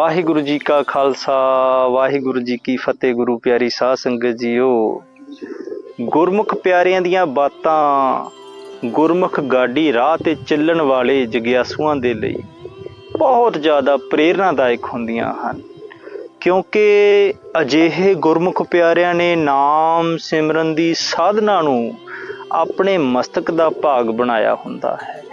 ਵਾਹਿਗੁਰੂ ਜੀ ਕਾ ਖਾਲਸਾ, ਵਾਹਿਗੁਰੂ ਜੀ ਕੀ ਫਤਿਹ, ਗੁਰੂ ਪਿਆਰੀ ਸਾਧ ਸੰਗਤ ਜੀਓ। ਗੁਰਮੁਖ ਪਿਆਰਿਆਂ ਦੀਆਂ ਬਾਤਾਂ, ਗੁਰਮੁਖ ਗਾਡੀ ਰਾਹ ਤੇ ਚੱਲਣ ਵਾਲੇ ਜਗਿਆਸੂਆਂ ਦੇ ਲਈ ਬਹੁਤ ਜ਼ਿਆਦਾ ਪ੍ਰੇਰਨਾਦਾਇਕ ਹੁੰਦੀਆਂ ਹਨ। ਕਿਉਂਕਿ ਅਜਿਹੇ ਗੁਰਮੁਖ ਪਿਆਰਿਆਂ ਨੇ ਨਾਮ ਸਿਮਰਨ ਦੀ ਸਾਧਨਾ ਨੂੰ ਆਪਣੇ ਮਸਤਕ ਦਾ ਭਾਗ ਬਣਾਇਆ ਹੁੰਦਾ ਹੈ।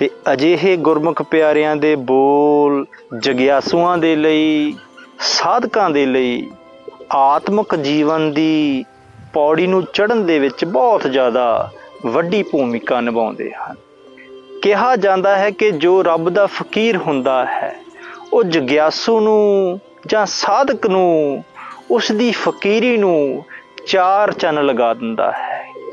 ਤੇ ਅਜਿਹੇ ਗੁਰਮੁਖ ਪਿਆਰਿਆਂ ਦੇ ਬੋਲ ਜਗਿਆਸੂਆਂ ਦੇ ਲਈ, ਸਾਧਕਾਂ ਦੇ ਲਈ, ਆਤਮਿਕ ਜੀਵਨ ਦੀ ਪੌੜੀ ਨੂੰ ਚੜ੍ਹਨ ਦੇ ਵਿੱਚ ਬਹੁਤ ਜ਼ਿਆਦਾ ਵੱਡੀ ਭੂਮਿਕਾ ਨਿਭਾਉਂਦੇ ਹਨ। ਕਿਹਾ ਜਾਂਦਾ ਹੈ ਕਿ ਜੋ ਰੱਬ ਦਾ ਫਕੀਰ ਹੁੰਦਾ ਹੈ, ਉਹ ਜਗਿਆਸੂ ਨੂੰ ਜਾਂ ਸਾਧਕ ਨੂੰ, ਉਸ ਦੀ ਫਕੀਰੀ ਨੂੰ ਚਾਰ ਚੰਨ ਲਗਾ ਦਿੰਦਾ ਹੈ।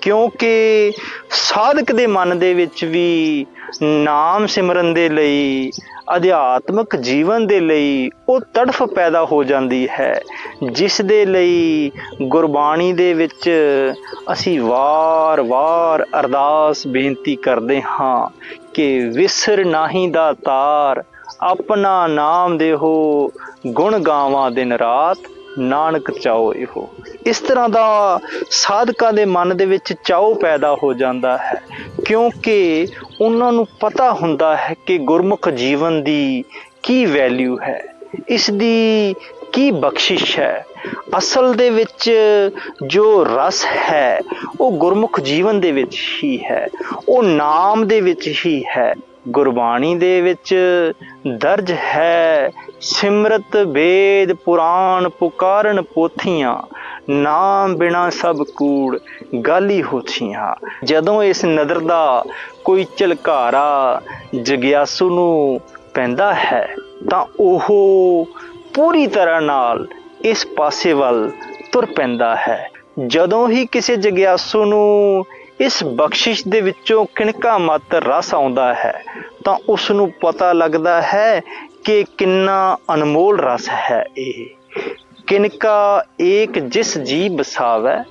ਕਿਉਂਕਿ ਸਾਧਕ ਦੇ ਮਨ ਦੇ ਵਿੱਚ ਵੀ ਨਾਮ ਸਿਮਰਨ ਦੇ ਲਈ, ਅਧਿਆਤਮਿਕ ਜੀਵਨ ਦੇ ਲਈ ਉਹ ਤੜਫ ਪੈਦਾ ਹੋ ਜਾਂਦੀ ਹੈ, ਜਿਸ ਦੇ ਲਈ ਗੁਰਬਾਣੀ ਦੇ ਵਿੱਚ ਅਸੀਂ ਵਾਰ-ਵਾਰ ਅਰਦਾਸ ਬੇਨਤੀ ਕਰਦੇ ਹਾਂ ਕਿ ਵਿਸਰ ਨਾਹੀ ਦਾ ਤਾਰ, ਆਪਣਾ ਨਾਮ ਦੇਹੋ ਗੁਣ ਗਾਵਾਂ ਦਿਨ ਰਾਤ ਨਾਨਕ ਚਾਓ ਇਹੋ। ਇਸ ਤਰ੍ਹਾਂ ਦਾ ਸਾਧਕਾਂ ਦੇ ਮਨ ਦੇ ਵਿੱਚ ਚਾਓ ਪੈਦਾ ਹੋ ਜਾਂਦਾ ਹੈ, ਕਿਉਂਕਿ ਉਹਨਾਂ ਨੂੰ ਪਤਾ ਹੁੰਦਾ ਹੈ ਕਿ ਗੁਰਮੁਖ ਜੀਵਨ ਦੀ ਕੀ ਵੈਲਿਊ ਹੈ, ਇਸ ਦੀ ਕੀ ਬਖਸ਼ਿਸ਼ ਹੈ। ਅਸਲ ਦੇ ਵਿੱਚ ਜੋ ਰਸ ਹੈ, ਉਹ ਗੁਰਮੁਖ ਜੀਵਨ ਦੇ ਵਿੱਚ ਹੀ ਹੈ, ਉਹ ਨਾਮ ਦੇ ਵਿੱਚ ਹੀ ਹੈ। ਗੁਰਬਾਣੀ ਦੇ ਵਿੱਚ ਦਰਜ ਹੈ, ਸਿਮਰਤ ਵੇਦ ਪੁਰਾਣ ਪੁਕਾਰਨ ਪੋਥੀਆਂ, ਨਾਮ ਬਿਨਾ ਸਭ ਕੂੜ ਗਾਲੀ ਹੋਥੀਆਂ। ਜਦੋਂ ਇਸ ਨਦਰ ਦਾ ਕੋਈ ਝਲਕਾਰਾ ਜਗਿਆਸੂ ਨੂੰ ਪੈਂਦਾ ਹੈ, ਤਾਂ ਉਹ ਪੂਰੀ ਤਰ੍ਹਾਂ ਨਾਲ ਇਸ ਪਾਸੇ ਵੱਲ ਤੁਰ ਪੈਂਦਾ ਹੈ। ਜਦੋਂ ਹੀ ਕਿਸੇ ਜਗਿਆਸੂ ਨੂੰ ਇਸ ਬਖਸ਼ਿਸ਼ ਦੇ ਵਿੱਚੋਂ ਕਿਣਕਾ ਮਾਤਰ ਰਸ ਆਉਂਦਾ ਹੈ, ਤਾਂ ਉਸ ਨੂੰ ਪਤਾ ਲੱਗਦਾ ਹੈ ਕਿ ਕਿੰਨਾ ਅਨਮੋਲ ਰਸ ਹੈ ਇਹ। ਕਿਨਕਾ ਏਕ ਜਿਸ ਜੀ ਬਸਾਵੈ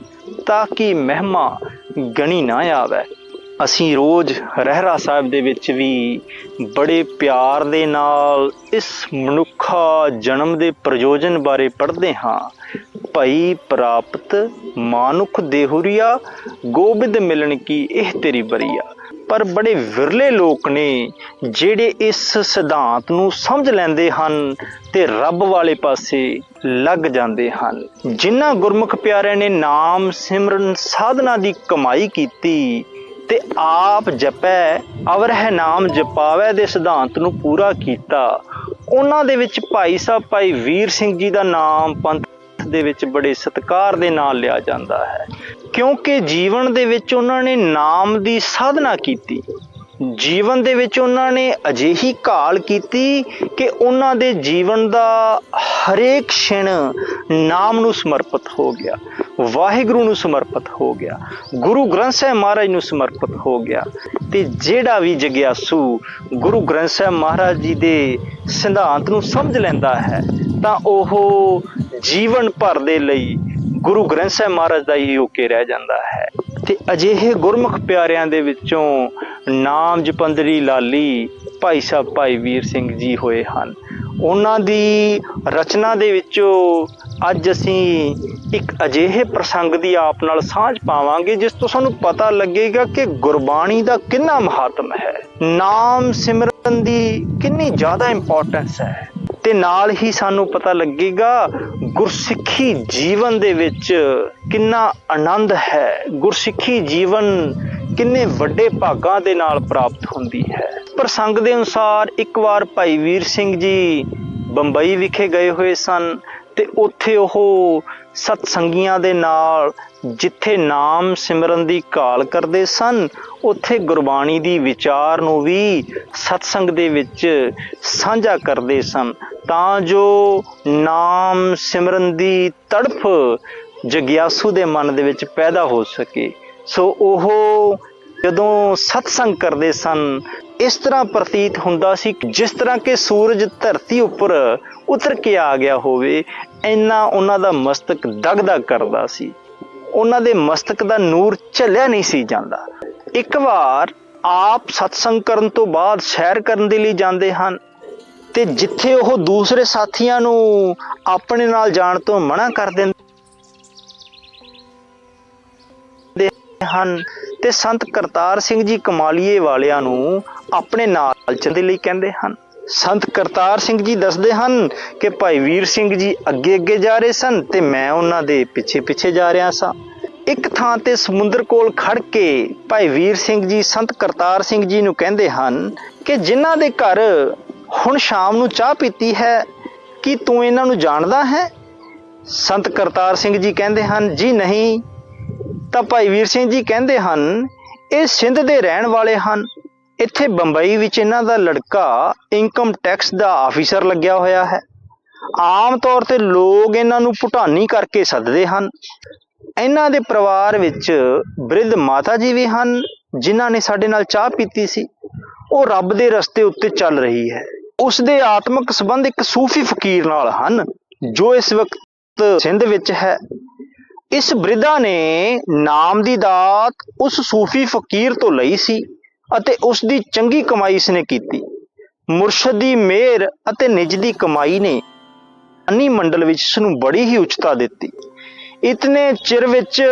ਤਾਂ ਕਿ ਮਹਿਮਾ ਗਣੀ ਨਾ ਆਵੇ। ਅਸੀਂ ਰੋਜ਼ ਰਹਿਰਾ ਸਾਹਿਬ ਦੇ ਵਿੱਚ ਵੀ ਬੜੇ ਪਿਆਰ ਦੇ ਨਾਲ ਇਸ ਮਨੁੱਖਾ ਜਨਮ ਦੇ ਪ੍ਰਯੋਜਨ ਬਾਰੇ ਪੜ੍ਹਦੇ ਹਾਂ। ਭਈ ਪ੍ਰਾਪਤ ਮਾਨੁਖ ਦੇਹੁਰੀਆ, ਗੋਬਿੰਦ ਮਿਲਣ ਕੀ ਇਹ ਤੇਰੀ ਬਰੀਆ। ਪਰ ਬੜੇ ਵਿਰਲੇ ਲੋਕ ਨੇ ਜਿਹੜੇ ਇਸ ਸਿਧਾਂਤ ਨੂੰ ਸਮਝ ਲੈਂਦੇ ਹਨ ਤੇ ਰੱਬ ਵਾਲੇ ਪਾਸੇ ਲੱਗ ਜਾਂਦੇ ਹਨ। ਜਿਨ੍ਹਾਂ ਗੁਰਮੁਖ ਪਿਆਰਿਆਂ ਨੇ ਨਾਮ ਸਿਮਰਨ ਸਾਧਨਾ ਦੀ ਕਮਾਈ ਕੀਤੀ ਤੇ ਆਪ ਜਪੈ, ਅਵਰ ਹੈ ਨਾਮ ਜਪਾਵੇ ਦੇ ਸਿਧਾਂਤ ਨੂੰ ਪੂਰਾ ਕੀਤਾ। ਉਹਨਾਂ ਦੇ ਵਿੱਚ ਭਾਈ ਸਾਹਿਬ, ਭਾਈ ਵੀਰ ਸਿੰਘ ਜੀ ਦਾ ਨਾਮ ਪੰਥ ਦੇ ਵਿੱਚ ਬੜੇ ਸਤਿਕਾਰ ਦੇ ਨਾਲ ਲਿਆ ਜਾਂਦਾ ਹੈ। ਕਿਉਂਕਿ ਜੀਵਨ ਦੇ ਵਿੱਚ ਉਹਨਾਂ ਨੇ ਨਾਮ ਦੀ ਸਾਧਨਾ ਕੀਤੀ। ਜੀਵਨ ਦੇ ਵਿੱਚ ਉਹਨਾਂ ਨੇ ਅਜਿਹੀ ਕਾਲ ਕੀਤੀ ਕਿ ਉਹਨਾਂ ਦੇ ਜੀਵਨ ਦਾ ਹਰੇਕ ਛਿਣ ਨਾਮ ਨੂੰ ਸਮਰਪਿਤ ਹੋ ਗਿਆ। ਵਾਹਿਗੁਰੂ ਨੂੰ ਸਮਰਪਿਤ ਹੋ ਗਿਆ। ਗੁਰੂ ਗ੍ਰੰਥ ਸਾਹਿਬ ਮਹਾਰਾਜ ਨੂੰ ਸਮਰਪਿਤ ਹੋ ਗਿਆ। ਤੇ ਜਿਹੜਾ ਵੀ ਜਗਿਆਸੂ ਗੁਰੂ ਗ੍ਰੰਥ ਸਾਹਿਬ ਮਹਾਰਾਜ ਜੀ ਦੇ ਸਿਧਾਂਤ ਨੂੰ ਸਮਝ ਲੈਂਦਾ ਹੈ, ਤਾਂ ਉਹ ਜੀਵਨ ਭਰ ਦੇ ਲਈ ਗੁਰੂ ਗ੍ਰੰਥ ਸਾਹਿਬ ਮਹਾਰਾਜ ਦਾ ਹੀ ਹੋ ਕੇ ਰਹਿ ਜਾਂਦਾ ਹੈ। ਤੇ ਅਜਿਹੇ ਗੁਰਮੁਖ ਪਿਆਰਿਆਂ ਦੇ ਵਿੱਚੋਂ ਨਾਮ ਜਪੰਦਰੀ ਲਾਲੀ ਭਾਈ ਸਾਹਿਬ ਭਾਈ ਵੀਰ ਸਿੰਘ ਜੀ ਹੋਏ ਹਨ। ਉਹਨਾਂ ਦੀ ਰਚਨਾ ਦੇ ਵਿੱਚੋਂ ਅੱਜ ਅਸੀਂ ਇੱਕ ਅਜਿਹੇ ਪ੍ਰਸੰਗ ਦੀ ਆਪ ਨਾਲ ਸਾਂਝ ਪਾਵਾਂਗੇ, ਜਿਸ ਤੋਂ ਸਾਨੂੰ ਪਤਾ ਲੱਗੇਗਾ ਕਿ ਗੁਰਬਾਣੀ ਦਾ ਕਿੰਨਾ ਮਹੱਤਵ ਹੈ। ਨਾਮ ਸਿਮਰਨ ਦੀ ਕਿੰਨੀ ਜ਼ਿਆਦਾ ਇੰਪੋਰਟੈਂਸ ਹੈ। ਤੇ ਨਾਲ ਹੀ ਸਾਨੂੰ ਪਤਾ ਲੱਗੇਗਾ ਗੁਰਸਿੱਖੀ ਜੀਵਨ ਦੇ ਵਿੱਚ ਕਿੰਨਾ ਆਨੰਦ ਹੈ। ਗੁਰਸਿੱਖੀ ਜੀਵਨ ਕਿੰਨੇ ਵੱਡੇ ਭਾਗਾਂ ਦੇ ਨਾਲ ਪ੍ਰਾਪਤ ਹੁੰਦੀ ਹੈ। ਪ੍ਰਸੰਗ ਦੇ ਅਨੁਸਾਰ ਇੱਕ ਵਾਰ ਭਾਈ ਵੀਰ ਸਿੰਘ ਜੀ ਬੰਬਈ ਵਿਖੇ ਗਏ ਹੋਏ ਸਨ ਤੇ ਉੱਥੇ ਉਹ ਸਤਸੰਗੀਆਂ ਦੇ ਨਾਲ ਜਿੱਥੇ ਨਾਮ ਸਿਮਰਨ ਦੀ ਕਾਲ ਕਰਦੇ ਸਨ, ਉੱਥੇ ਗੁਰਬਾਣੀ ਦੀ ਵਿਚਾਰ ਨੂੰ ਵੀ ਸਤਸੰਗ ਦੇ ਵਿੱਚ ਸਾਂਝਾ ਕਰਦੇ ਸਨ। ਤਾਂ ਜੋ ਨਾਮ ਸਿਮਰਨ ਦੀ ਤੜਫ ਜਗਿਆਸੂ ਦੇ ਮਨ ਦੇ ਵਿੱਚ ਪੈਦਾ ਹੋ ਸਕੇ। ਸੋ ਉਹ ਜਦੋਂ ਸਤਸੰਗ ਕਰਦੇ ਸਨ, ਇਸ ਤਰ੍ਹਾਂ ਪ੍ਰਤੀਤ ਹੁੰਦਾ ਸੀ ਜਿਸ ਤਰ੍ਹਾਂ ਕਿ ਸੂਰਜ ਧਰਤੀ ਉੱਪਰ ਉਤਰ ਕੇ ਆ ਗਿਆ ਹੋਵੇ, ਇੰਨਾ ਉਹਨਾਂ ਦਾ ਮਸਤਕ ਦਗਦਗ ਕਰਦਾ ਸੀ। ਉਹਨਾਂ ਦੇ ਮਸਤਕ ਦਾ ਨੂਰ ਝੱਲਿਆ ਨਹੀਂ ਸੀ ਜਾਂਦਾ। ਇੱਕ ਵਾਰ ਆਪ ਸਤਸੰਗ ਕਰਨ ਤੋਂ ਬਾਅਦ ਸੈਰ ਕਰਨ ਦੇ ਲਈ ਜਾਂਦੇ ਹਨ ਤੇ ਜਿੱਥੇ ਉਹ ਦੂਸਰੇ ਸਾਥੀਆਂ ਨੂੰ ਆਪਣੇ ਨਾਲ ਜਾਣ ਤੋਂ ਮਨਾ ਕਰ ਦਿੰਦੇ ਹਨ ਤੇ ਸੰਤ ਕਰਤਾਰ ਸਿੰਘ ਜੀ ਕਮਾਲੀਏ ਵਾਲਿਆਂ ਨੂੰ ਆਪਣੇ ਨਾਲ ਚੱਲਣ ਦੇ ਲਈ ਕਹਿੰਦੇ ਹਨ। ਸੰਤ ਕਰਤਾਰ ਸਿੰਘ ਜੀ ਦੱਸਦੇ ਹਨ ਕਿ ਭਾਈ ਵੀਰ ਸਿੰਘ ਜੀ ਅੱਗੇ ਅੱਗੇ ਜਾ ਰਹੇ ਸਨ ਤੇ ਮੈਂ ਉਹਨਾਂ ਦੇ ਪਿੱਛੇ ਪਿੱਛੇ ਜਾ ਰਿਹਾ ਸਾਂ। ਇੱਕ ਥਾਂ ਤੇ ਸਮੁੰਦਰ ਕੋਲ ਖੜ ਕੇ ਭਾਈ ਵੀਰ ਸਿੰਘ ਜੀ, ਸੰਤ ਕਰਤਾਰ ਸਿੰਘ ਜੀ ਨੂੰ ਕਹਿੰਦੇ ਹਨ ਕਿ ਜਿਨ੍ਹਾਂ ਦੇ ਘਰ ਹੁਣ ਸ਼ਾਮ ਨੂੰ ਚਾਹ ਪੀਤੀ ਹੈ, ਕੀ ਤੂੰ ਇਹਨਾਂ ਨੂੰ ਜਾਣਦਾ ਹੈ? ਸੰਤ ਕਰਤਾਰ ਸਿੰਘ ਜੀ ਕਹਿੰਦੇ ਹਨ, ਜੀ ਨਹੀਂ ਤਾਂ ਭਾਈ ਵੀਰ ਸਿੰਘ ਜੀ ਕਹਿੰਦੇ ਹਨ, ਇਹ ਸਿੰਧ ਦੇ ਰਹਿਣ ਵਾਲੇ ਹਨ। ਇੱਥੇ ਬੰਬਈ ਵਿੱਚ ਇਹਨਾਂ ਦਾ ਲੜਕਾ ਇਨਕਮ ਟੈਕਸ ਦਾ ਆਫੀਸਰ ਲੱਗਿਆ ਹੋਇਆ ਹੈ। ਆਮ ਤੌਰ ਤੇ ਲੋਕ ਇਹਨਾਂ ਨੂੰ ਭੁਟਾਨੀ ਕਰਕੇ ਸੱਦਦੇ ਹਨ। ਇਹਨਾਂ ਦੇ ਪਰਿਵਾਰ ਵਿੱਚ ਬ੍ਰਿਧ ਮਾਤਾ ਜੀ ਵੀ ਹਨ, ਜਿਨ੍ਹਾਂ ਨੇ ਸਾਡੇ ਨਾਲ ਚਾਹ ਪੀਤੀ ਸੀ। ਉਹ ਰੱਬ ਦੇ ਰਸਤੇ ਉੱਤੇ ਚੱਲ ਰਹੀ ਹੈ। ਉਸ ਦੇ ਆਤਮਿਕ ਸੰਬੰਧ ਇੱਕ ਸੂਫੀ ਫਕੀਰ ਨਾਲ ਹਨ, ਜੋ ਇਸ ਵਕਤ ਸਿੰਧ ਵਿੱਚ ਹੈ। ਇਸ ਬ੍ਰਿਧਾ ਨੇ ਨਾਮ ਦੀ ਦਾਤ ਉਸ ਸੂਫੀ ਫਕੀਰ ਤੋਂ ਲਈ ਸੀ ਅਤੇ ਉਸ ਦੀ ਚੰਗੀ ਕਮਾਈ ਇਸਨੇ ਕੀਤੀ। ਮੁਰਸ਼ਦ ਦੀ ਮਿਹਰ ਅਤੇ ਨਿਜ ਦੀ ਕਮਾਈ ਨੇ ਅੰਨੀ ਮੰਡਲ ਵਿੱਚ ਇਸ ਨੂੰ ਬੜੀ ਹੀ ਉੱਚਤਾ ਦਿੱਤੀ। ਇਤਨੇ ਚਿਰ ਵਿੱਚ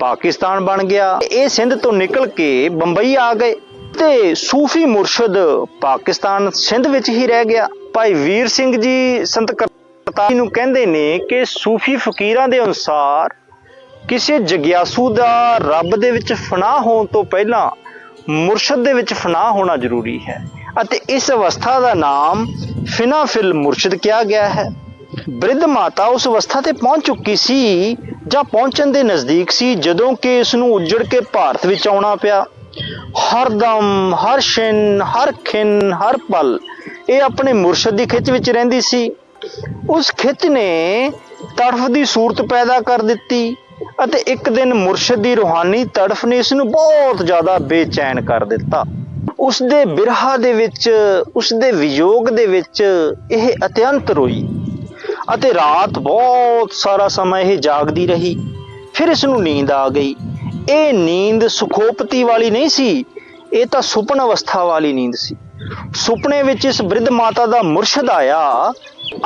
ਪਾਕਿਸਤਾਨ ਬਣ ਗਿਆ। ਇਹ ਸਿੰਧ ਤੋਂ ਨਿਕਲ ਕੇ ਬੰਬਈ ਆ ਗਏ ਤੇ ਸੂਫੀ ਮੁਰਸ਼ਦ ਪਾਕਿਸਤਾਨ ਸਿੰਧ ਵਿੱਚ ਹੀ ਰਹਿ ਗਿਆ। ਭਾਈ ਵੀਰ ਸਿੰਘ ਜੀ ਸੰਤ ਕਰਤਾਰ ਨੂੰ ਕਹਿੰਦੇ ਨੇ ਕਿ ਸੂਫੀ ਫਕੀਰਾਂ ਦੇ ਅਨੁਸਾਰ ਕਿਸੇ ਜਗਿਆਸੂ ਦਾ ਰੱਬ ਦੇ ਵਿੱਚ ਫਨਾਹ ਹੋਣ ਤੋਂ ਪਹਿਲਾਂ ਮੁਰਸ਼ਦ ਦੇ ਵਿੱਚ ਫਨਾਹ ਹੋਣਾ ਜ਼ਰੂਰੀ ਹੈ ਅਤੇ ਇਸ ਅਵਸਥਾ ਦਾ ਨਾਮ ਫਿਨਾ ਫਿਲ ਮੁਰਸ਼ਦ ਕਿਹਾ ਗਿਆ ਹੈ। ਬ੍ਰਿਧ ਮਾਤਾ ਉਸ ਅਵਸਥਾ ਤੇ ਪਹੁੰਚ ਚੁੱਕੀ ਸੀ, ਜਾਂ ਪਹੁੰਚਣ ਦੇ ਨਜ਼ਦੀਕ ਸੀ, ਜਦੋਂ ਕਿ ਇਸ ਨੂੰ ਉੱਜੜ ਕੇ ਭਾਰਤ ਵਿੱਚ ਆਉਣਾ ਪਿਆ। ਹਰ ਦਮ, ਹਰ ਛਿਨ ਹਰ ਖਿਨ, ਹਰ ਪਲ ਇਹ ਆਪਣੇ ਮੁਰਸ਼ਦ ਦੀ ਖਿੱਚ ਵਿੱਚ ਰਹਿੰਦੀ ਸੀ। ਉਸ ਖਿੱਚ ਨੇ ਤੜਫ ਦੀ ਸੂਰਤ ਪੈਦਾ ਕਰ ਦਿੱਤੀ। ਅਤੇ ਇੱਕ ਦਿਨ ਮੁਰਸ਼ਿਦ ਦੀ ਰੂਹਾਨੀ ਤੜਫ ਨੇ ਇਸ ਨੂੰ ਬਹੁਤ ਜ਼ਿਆਦਾ ਬੇਚੈਨ ਕਰ ਦਿੱਤਾ। ਉਸ ਦੇ ਬਿਰਹਾ ਦੇ ਵਿੱਚ ਉਸ ਦੇ ਵਿਯੋਗ ਦੇ ਵਿੱਚ ਇਹ ਅਤਿਅੰਤ ਰੋਈ ਅਤੇ ਰਾਤ ਬਹੁਤ ਸਾਰਾ ਸਮਾਂ ਇਹ ਜਾਗਦੀ ਰਹੀ। ਫਿਰ ਇਸ ਨੂੰ ਨੀਂਦ ਆ ਗਈ। ਇਹ ਨੀਂਦ ਸੁਖੋਪਤੀ ਵਾਲੀ ਨਹੀਂ ਸੀ, ਇਹ ਤਾਂ ਸੁਪਨ ਅਵਸਥਾ ਵਾਲੀ ਨੀਂਦ ਸੀ। ਸੁਪਨੇ ਵਿੱਚ ਇਸ ਬ੍ਰਿਧ ਮਾਤਾ ਦਾ ਮੁਰਸ਼ਿਦ ਆਇਆ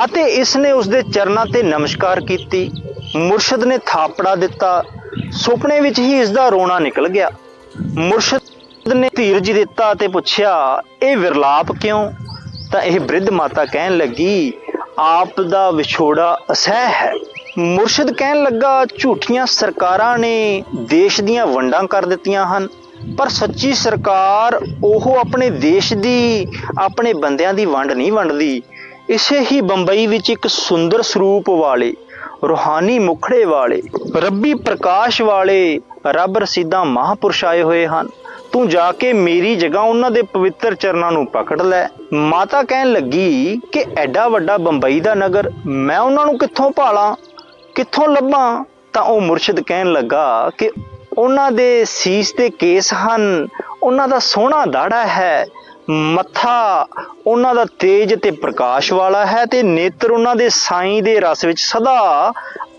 ਅਤੇ ਇਸ ਨੇ ਉਸ ਦੇ ਚਰਨਾਂ ਤੇ ਨਮਸਕਾਰ ਕੀਤੀ। ਮੁਰਸ਼ਦ ਨੇ ਥਾਪੜਾ ਦਿੱਤਾ। ਸੁਪਨੇ ਵਿੱਚ ਹੀ ਇਸ ਦਾ ਰੋਣਾ ਨਿਕਲ ਗਿਆ। ਮੁਰਸ਼ਦ ਨੇ ਧੀਰਜ ਦਿੱਤਾ ਤੇ ਪੁੱਛਿਆ, ਇਹ ਵਿਰਲਾਪ ਕਿਉਂ? ਤਾਂ ਇਹ ਬ੍ਰਿਧ ਮਾਤਾ ਕਹਿਣ ਲੱਗੀ, ਆਪ ਦਾ ਵਿਛੋੜਾ ਅਸਹਿ ਹੈ। ਮੁਰਸ਼ਿਦ ਕਹਿਣ ਲੱਗਾ, ਝੂਠੀਆਂ ਸਰਕਾਰਾਂ ਨੇ ਦੇਸ਼ ਦੀਆਂ ਵੰਡਾਂ ਕਰ ਦਿੱਤੀਆਂ ਹਨ, ਪਰ ਸੱਚੀ ਸਰਕਾਰ ਉਹ ਆਪਣੇ ਦੇਸ਼ ਦੀ, ਆਪਣੇ ਬੰਦਿਆਂ ਦੀ ਵੰਡ ਨਹੀਂ ਵੰਡਦੀ। ਇਸੇ ਹੀ ਬੰਬਈ ਵਿੱਚ ਇੱਕ ਸੁੰਦਰ ਸਰੂਪ ਵਾਲੇ ਰੂਹਾਨੀ ਮੁਖੜੇ ਵਾਲੇ, ਰੱਬੀ ਪ੍ਰਕਾਸ਼ ਵਾਲੇ ਰੱਬ ਰਸੀਦਾ ਮਹਾਪੁਰਸ਼ ਆਏ ਹੋਏ ਹਨ। ਤੂੰ ਜਾ ਕੇ ਮੇਰੀ ਜਗ੍ਹਾ ਉਹਨਾਂ ਦੇ ਪਵਿੱਤਰ ਚਰਨਾਂ ਨੂੰ ਪਕੜ ਲੈ। ਮਾਤਾ ਕਹਿਣ ਲੱਗੀ ਕਿ ਐਡਾ ਵੱਡਾ ਬੰਬਈ ਦਾ ਨਗਰ ਮੈਂ ਉਹਨਾਂ ਨੂੰ ਕਿੱਥੋਂ ਭਾਲਾਂ ਕਿੱਥੋਂ ਲੱਭਾਂ? ਤਾਂ ਉਹ ਮੁਰਸ਼ਿਦ ਕਹਿਣ ਲੱਗਾ ਕਿ ਉਹਨਾਂ ਦੇ ਸੀਸ ਤੇ ਕੇਸ ਹਨ। ਉਹਨਾਂ ਦਾ ਸੋਹਣਾ ਦਾੜਾ ਹੈ। ਮੱਥਾ ਉਹਨਾਂ ਦਾ ਤੇਜ ਤੇ ਪ੍ਰਕਾਸ਼ ਵਾਲਾ ਹੈ ਤੇ ਨੇਤਰ ਉਹਨਾਂ ਦੇ ਸਾਈਂ ਦੇ ਰਸ ਵਿੱਚ ਸਦਾ